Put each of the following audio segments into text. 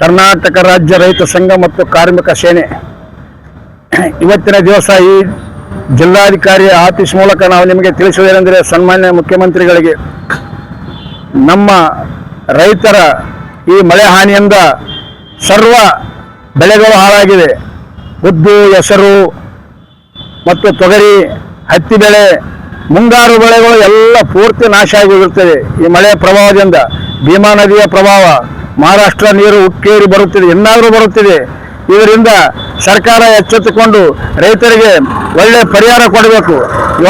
ಕರ್ನಾಟಕ ರಾಜ್ಯ ರೈತ ಸಂಘ ಮತ್ತು ಕಾರ್ಮಿಕ ಸೇನೆ. ಇವತ್ತಿನ ದಿವಸ ಈ ಜಿಲ್ಲಾಧಿಕಾರಿ ಆಫೀಸ್ ಮೂಲಕ ನಾವು ನಿಮಗೆ ತಿಳಿಸುವುದೇನೆಂದರೆ ಸನ್ಮಾನ್ಯ ಮುಖ್ಯಮಂತ್ರಿಗಳಿಗೆ ನಮ್ಮ ರೈತರ ಈ ಮಳೆ ಹಾನಿಯಿಂದ ಸರ್ವ ಬೆಳೆಗಳು ಹಾಳಾಗಿವೆ. ಉದ್ದು, ಹೆಸರು ಮತ್ತು ತೊಗರಿ, ಹತ್ತಿ ಬೆಳೆ, ಮುಂಗಾರು ಬೆಳೆಗಳು ಎಲ್ಲ ಪೂರ್ತಿ ನಾಶ ಆಗಿ ಹೋಗಿರ್ತದೆ. ಈ ಮಳೆಯ ಪ್ರಭಾವದಿಂದ ಭೀಮಾ ನದಿಯ ಪ್ರಭಾವ ಮಹಾರಾಷ್ಟ್ರ ನೀರು ಉಕ್ಕೇರಿ ಬರುತ್ತಿದೆ ಇನ್ನಾದರೂ ಬರುತ್ತಿದೆ. ಇದರಿಂದ ಸರ್ಕಾರ ಎಚ್ಚೆತ್ತುಕೊಂಡು ರೈತರಿಗೆ ಒಳ್ಳೆ ಪರಿಹಾರ ಕೊಡಬೇಕು.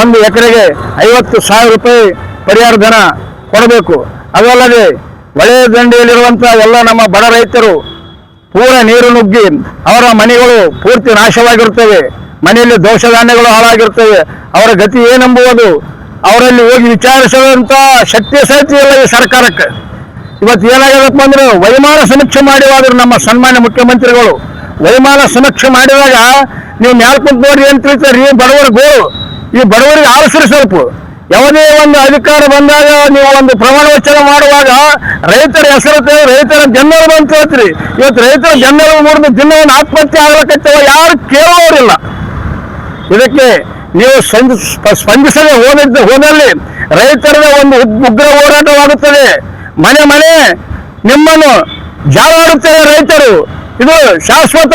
ಒಂದು ಎಕರೆಗೆ ಐವತ್ತು ಸಾವಿರ ರೂಪಾಯಿ ಪರಿಹಾರ ಧನ ಕೊಡಬೇಕು. ಅದಲ್ಲದೆ ಹೊಳೆ ದಂಡೆಯಲ್ಲಿರುವಂಥ ಎಲ್ಲ ನಮ್ಮ ಬಡ ರೈತರು ಪೂರ ನೀರು ನುಗ್ಗಿ ಅವರ ಮನೆಗಳು ಪೂರ್ತಿ ನಾಶವಾಗಿರುತ್ತವೆ. ಮನೆಯಲ್ಲಿ ದೋಷ ಧಾನ್ಯಗಳು ಹಾಳಾಗಿರ್ತವೆ ಅವರ ಗತಿ ಏನೆಂಬುವುದು ಅವರಲ್ಲಿ ಹೋಗಿ ವಿಚಾರಿಸುವಂಥ ಶಕ್ತಿ ಸಹಿತ ಇಲ್ಲ ಈ ಸರ್ಕಾರಕ್ಕೆ. ಇವತ್ತು ಏನಾಗದಪ್ಪ ಅಂದ್ರೆ ವೈಮಾನ ಸಮೀಕ್ಷೆ ಮಾಡಿವಾದ್ರು ನಮ್ಮ ಸನ್ಮಾನ್ಯ ಮುಖ್ಯಮಂತ್ರಿಗಳು. ವೈಮಾನ ಸಮೀಕ್ಷೆ ಮಾಡಿದಾಗ ನೀವು ನಾಲ್ಕು ನೋಡ್ರಿ ಏನ್ ತಿಳಿತಾರೆ? ಬಡವರ ಗೋಳು. ಈ ಬಡವರಿಗೆ ಆರಿಸ್ರಿ ಸ್ವಲ್ಪ. ಯಾವುದೇ ಒಂದು ಅಧಿಕಾರ ಬಂದಾಗ ನೀವು ಒಂದು ಪ್ರಮಾಣ ವಚನ ಮಾಡುವಾಗ ರೈತರ ಹೆಸರು ರೈತರ ಜನರು ಅಂತ ಹೇಳ್ತೀರಿ. ಇವತ್ತು ರೈತರ ಬೆನ್ನೆಲುಬು ದಿನ ಒಂದು ಆತ್ಮಹತ್ಯೆ ಆಗ್ಲಕತ್ತವ ಯಾರು ಕೇಳುವವರಿಲ್ಲ. ಇದಕ್ಕೆ ನೀವು ಸ್ಪಂದ ಸ್ಪ- ಸ್ಪಂದಿಸದೆ ಹೋದಿದ್ದ ಹೋದಲ್ಲಿ ರೈತರ ಒಂದು ಉಗ್- ಉಗ್ರ ಹೋರಾಟವಾಗುತ್ತದೆ. ಮನೆ ಮನೆ ನಿಮ್ಮನ್ನು ಜಾಲಾಡುತ್ತೇವೆ ರೈತರು. ಇದು ಶಾಶ್ವತ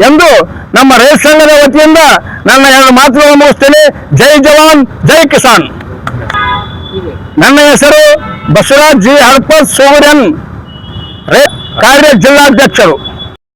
ಎಂದು ನಮ್ಮ ರೈತ ಸಂಘದ ವತಿಯಿಂದ ನನ್ನ ಎರಡು ಮಾತುಗಳನ್ನು ಮುಗಿಸ್ತೇನೆ. ಜೈ ಜವಾನ್, ಜೈ ಕಿಸಾನ್. ನನ್ನ ಹೆಸರು ಬಸವರಾಜ್ ಜಿ ಹರ್ಪತ್ ರೈ- ಕಾರ್ಯ ಜಿಲ್ಲಾಧ್ಯಕ್ಷರು.